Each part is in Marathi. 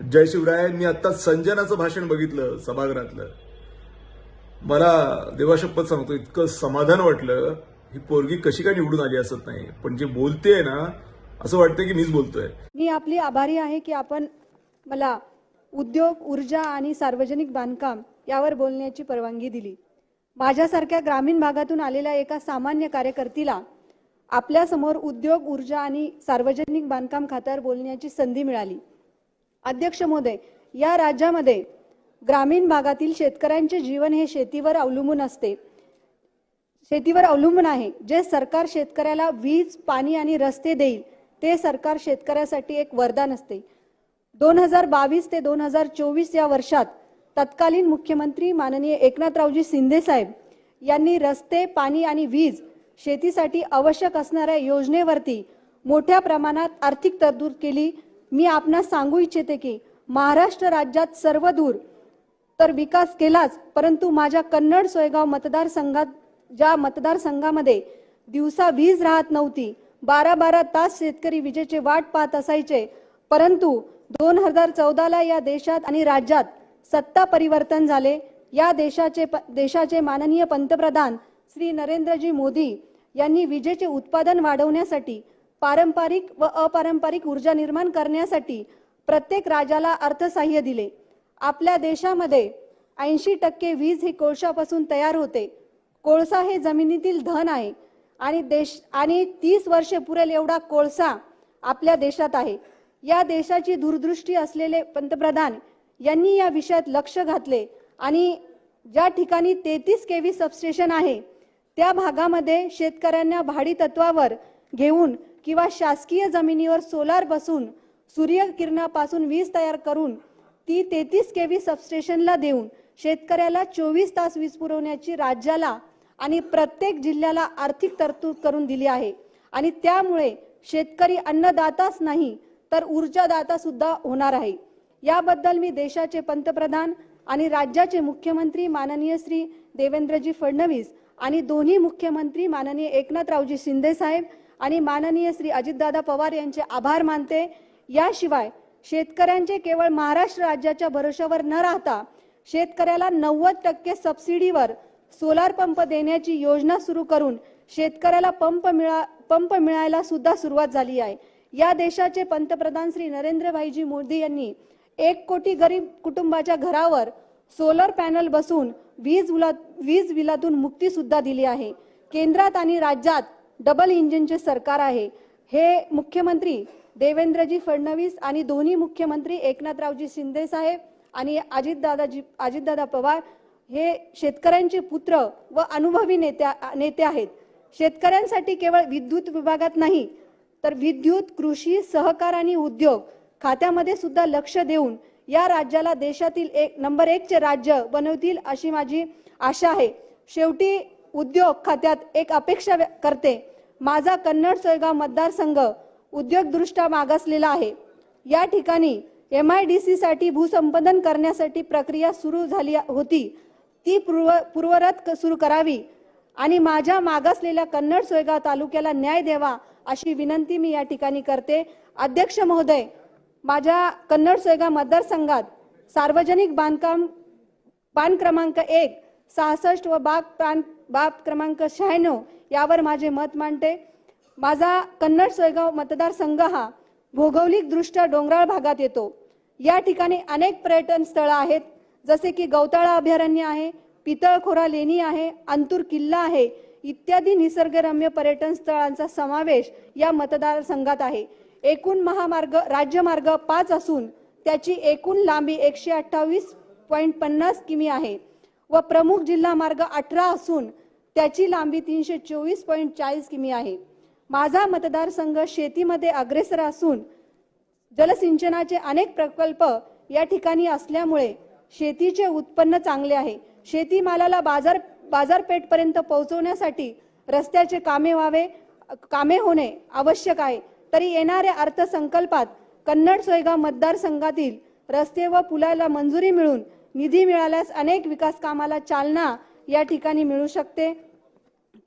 जय शिवराय मी आता संजनाचं भाषण बघितलं सभागृहातलं. मला देवाशपथ सांगतो इतकं समाधान वाटलं ही पोरगी कशी काय निवडून आली असत नाही. पण जे बोलतेय ना असं वाटतं की मीच बोलतोय. मी आपली आभारी आहे की आपण मला उद्योग ऊर्जा आणि सार्वजनिक बांधकाम यावर बोलण्याची परवानगी दिली. माझ्यासारख्या ग्रामीण भागातून आलेल्या एका सामान्य कार्यकर्तीला आपल्यासमोर उद्योग ऊर्जा आणि सार्वजनिक बांधकाम खात्यावर बोलण्याची संधी मिळाली. अध्यक्ष महोदय या राज्यामध्ये ग्रामीण भागातील शेतकऱ्यांचे जीवन हे शेतीवर अवलंबून असते. शेतीवर अवलंबून आहे. जे सरकार शेतकऱ्याला वीज पाणी आणि रस्ते देईल ते सरकार शेतकऱ्यासाठी एक वरदान असते. दोन हजार बावीस ते दोन हजार चोवीस या वर्षात तत्कालीन मुख्यमंत्री माननीय एकनाथरावजी शिंदे साहेब यांनी रस्ते पाणी आणि वीज शेतीसाठी आवश्यक असणाऱ्या योजनेवरती मोठ्या प्रमाणात आर्थिक तरतूद केली. मी आपणास सांगू इच्छिते की महाराष्ट्र राज्यात सर्व दूर तर विकास केलाच परंतु माझ्या कन्नड सोयगाव मतदारसंघात ज्या मतदारसंघामध्ये दिवसा वीज राहत नव्हती बारा बारा तास शेतकरी विजेचे वाट पाहत असायचे परंतु दोन हजार चौदाला या देशात आणि राज्यात सत्ता परिवर्तन झाले. या देशाचे प- देशाचे माननीय पंतप्रधान श्री नरेंद्रजी मोदी यांनी विजेचे उत्पादन वाढवण्यासाठी पारंपरिक व अपारंपरिक ऊर्जा निर्माण करण्यासाठी प्रत्येक राज्याला अर्थसहाय्य दिले. आपल्या देशामध्ये ऐंशी टक्के वीज ही कोळशापासून तयार होते. कोळसा हे जमिनीतील धन आहे आणि देश आणि तीस वर्षे पुरेल एवढा कोळसा आपल्या देशात आहे. या देशाची दूरदृष्टी असलेले पंतप्रधान यांनी या विषयात लक्ष घातले आणि ज्या ठिकाणी तेहतीस के व्ही सबस्टेशन आहे त्या भागामध्ये शेतकऱ्यांना भाडी तत्वावर घेऊन किंवा शासकीय जमिनीवर सोलार बसून सूर्यकिरणापासून वीज तयार करून ती तेहतीस केव्ही सबस्टेशनला देऊन शेतकऱ्याला चोवीस तास वीज पुरवण्याची राज्याला आणि प्रत्येक जिल्ह्याला आर्थिक तरतूद करून दिली आहे. आणि त्यामुळे शेतकरी अन्नदाताच नाही तर ऊर्जादाता सुद्धा होणार आहे. याबद्दल मी देशाचे पंतप्रधान आणि राज्याचे मुख्यमंत्री माननीय श्री देवेंद्रजी फडणवीस आणि दोन्ही मुख्यमंत्री माननीय एकनाथरावजी शिंदे साहेब आणि माननीय श्री अजितदादा पवार यांचे आभार मानते. याशिवाय शेतकऱ्यांचे केवळ महाराष्ट्र राज्याच्या भरोशावर न राहता शेतकऱ्याला नव्वद टक्के सबसिडीवर सोलार पंप देण्याची योजना सुरू करून शेतकऱ्याला पंप मिळा पंप मिळायला सुद्धा सुरुवात झाली आहे. या देशाचे पंतप्रधान श्री नरेंद्र भाईजी मोदी यांनी एक कोटी गरीब कुटुंबाच्या घरावर सोलर पॅनल बसून वीज उला वीज बिलातून मुक्ती सुद्धा दिली आहे. केंद्रात आणि राज्यात डबल इंजिनचे सरकार आहे हे मुख्यमंत्री देवेंद्रजी फडणवीस आणि दोन्ही मुख्यमंत्री एकनाथरावजी शिंदे साहेब आणि अजितदादाजी अजितदादा पवार हे शेतकऱ्यांचे पुत्र व अनुभवी नेत्या नेते आहेत. शेतकऱ्यांसाठी केवळ विद्युत विभागात नाही तर विद्युत कृषी सहकार आणि उद्योग खात्यामध्ये सुद्धा लक्ष देऊन या राज्याला देशातील एक नंबर एकचे राज्य बनवतील अशी माझी आशा आहे. शेवटी उद्योग खात्यात एक अपेक्षा व्य- करते. माझा कन्नड सोयगाव मतदारसंघ उद्योगदृष्ट्या मागासलेला आहे. या ठिकाणी एम आय डी सीसाठी भूसंपादन करण्यासाठी प्रक्रिया सुरू झाली होती. ती पूर्व पूर्वरत क- सुरू करावी आणि माझ्या मागासलेल्या कन्नड सोयगाव तालुक्याला न्याय द्यावा अशी विनंती मी या ठिकाणी करते. अध्यक्ष महोदय माझ्या कन्नड सोयगाव मतदारसंघात सार्वजनिक बांधकाम पान क्रमांक एक सहासष्ट व बाग पान बाब क्रमांक शहाण्णव यावर माझे मत मांडते. माझा कन्नड सोयगाव मतदारसंघ हा भौगोलिकदृष्ट्या डोंगराळ भागात येतो. या ठिकाणी अनेक पर्यटन स्थळं आहेत जसे की गौताळा अभयारण्य आहे पितळखोरा लेणी आहे अंतूर किल्ला आहे इत्यादी निसर्गरम्य पर्यटन स्थळांचा समावेश या मतदारसंघात आहे. एकूण महामार्ग राज्यमार्ग पाच असून त्याची एकूण लांबी एकशे अठ्ठावीस पॉईंट पन्नास किमी आहे व प्रमुख जिल्हा मार्ग अठरा असून त्याची लांबी तीनशे चोवीस पॉईंट चाळीस किमी आहे. माझा मतदारसंघ शेतीमध्ये अग्रेसर असून जलसिंचनाचे अनेक प्रकल्प या ठिकाणी असल्यामुळे शेतीचे उत्पन्न चांगले आहे. शेतीमालाला बाजार बाजारपेठपर्यंत पोहोचवण्यासाठी रस्त्याचे कामे व्हावे कामे होणे आवश्यक आहे. तरी येणाऱ्या अर्थसंकल्पात कन्नड सोयगाव मतदारसंघातील रस्ते व पुलाला मंजुरी मिळून निधी मिळाल्यास अनेक विकास कामाला चालना या ठिकाणी मिळू शकते.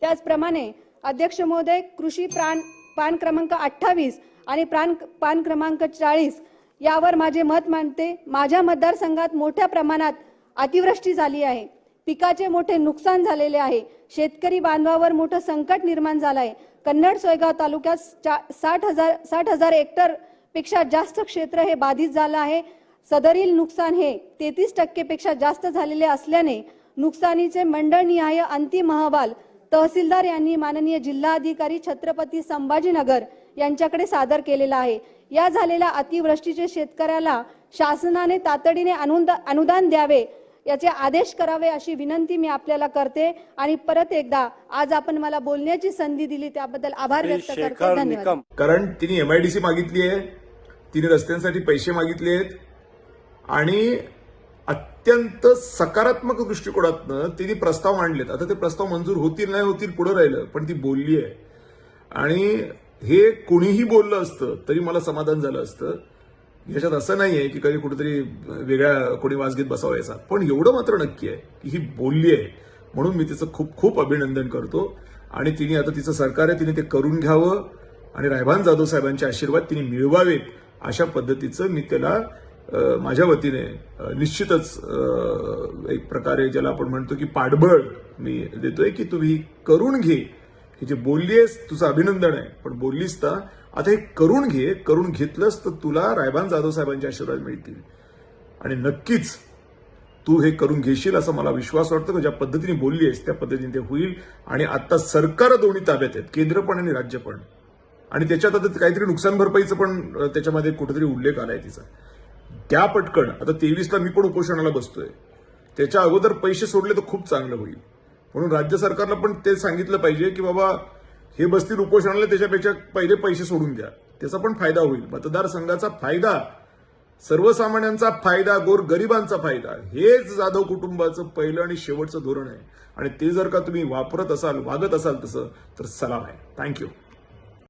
त्याचप्रमाणे अध्यक्ष महोदय कृषी प्राण पान क्रमांक अठ्ठावीस आणि प्राण पान क्रमांक चाळीस यावर माझे मत मांडते. माझ्या मतदारसंघात मोठ्या प्रमाणात अतिवृष्टी झाली आहे. पिकाचे मोठे नुकसान झालेले आहे. शेतकरी बांधवावर मोठं संकट निर्माण झालं आहे. कन्नड सोयगाव तालुक्यात चा- साठ हजार साठ हजार हेक्टरपेक्षा जास्त क्षेत्र हे बाधित झालं आहे. सदरील नुकसान हे तेहतीस टक्केपेक्षा जास्त झालेले असल्याने नुकसानीचे मंडळनिहाय अंतिम अहवाल. तहसीलदार यांनी माननीय जिल्हाधिकारी छत्रपती संभाजीनगर यांच्याकडे सादर केलेला आहे. या झालेल्या अतिवृष्टीचे शेतकऱ्याला शासनाने तातडीने अनुदा- अनुदान द्यावे याचे आदेश करावे अशी विनंती मी आपल्याला करते. आणि परत एकदा आज आपण मला बोलण्याची संधी दिली त्याबद्दल आभार व्यक्त करते. धन्यवाद. कारण तिने एमआयडीसी मागितली आहे तिने रस्त्यांसाठी पैसे मागितले आहेत आणि अत्यंत सकारात्मक दृष्टिकोनातनं तिने प्रस्ताव मांडलेत. आता ते प्रस्ताव मंजूर होतील नाही होतील पुढं राहिलं पण ती बोलली आहे. आणि हे कोणीही बोललं असतं तरी मला समाधान झालं असतं. याच्यात असं नाही आहे की कधी कुठेतरी वेगळ्या कोणी वास घेत बसावायचा. पण एवढं मात्र नक्की आहे की ही बोलली आहे. म्हणून मी तिचं खूप खूप अभिनंदन करतो. आणि तिने आता तिचं सरकार आहे तिने ते करून घ्यावं. आणि रायभान जाधव साहेबांचे आशीर्वाद तिने मिळवावेत अशा पद्धतीचं मी त्याला माझ्या वतीने निश्चितच एक प्रकारे ज्याला आपण म्हणतो की पाठबळ मी देतोय की तुम्ही करून घे. हे जे बोललीस तुझं अभिनंदन आहे. पण बोललीस तर आता हे करून घे करून घेतलंस तर तुला रायबान जाधव साहेबांचे आशीर्वाद मिळतील. आणि नक्कीच तू हे करून घेशील असा मला विश्वास वाटतो. की ज्या पद्धतीने बोलली आहेस त्या पद्धतीने ते होईल. आणि आता सरकार दोन्ही ताब्यात आहेत. केंद्र पण आणि राज्य पण. आणि त्याच्यात आता काहीतरी नुकसान भरपाईचं पण त्याच्यामध्ये कुठेतरी उल्लेख आलाय तिचा. त्या पटकन आता तेवीसला मी पण उपोषणाला बसतोय. त्याच्या अगोदर पैसे सोडले तर खूप चांगलं होईल. म्हणून राज्य सरकारला पण ते सांगितलं पाहिजे की बाबा हे बसतील उपोषणाला त्याच्यापेक्षा पहिले पैसे सोडून द्या. त्याचा पण फायदा होईल. मतदारसंघाचा फायदा सर्वसामान्यांचा फायदा गोर गरिबांचा फायदा हेच जाधव कुटुंबाचं पहिलं आणि शेवटचं धोरण आहे. आणि ते जर का तुम्ही वापरत असाल वागत असाल तसं तर सलाम आहे. थँक्यू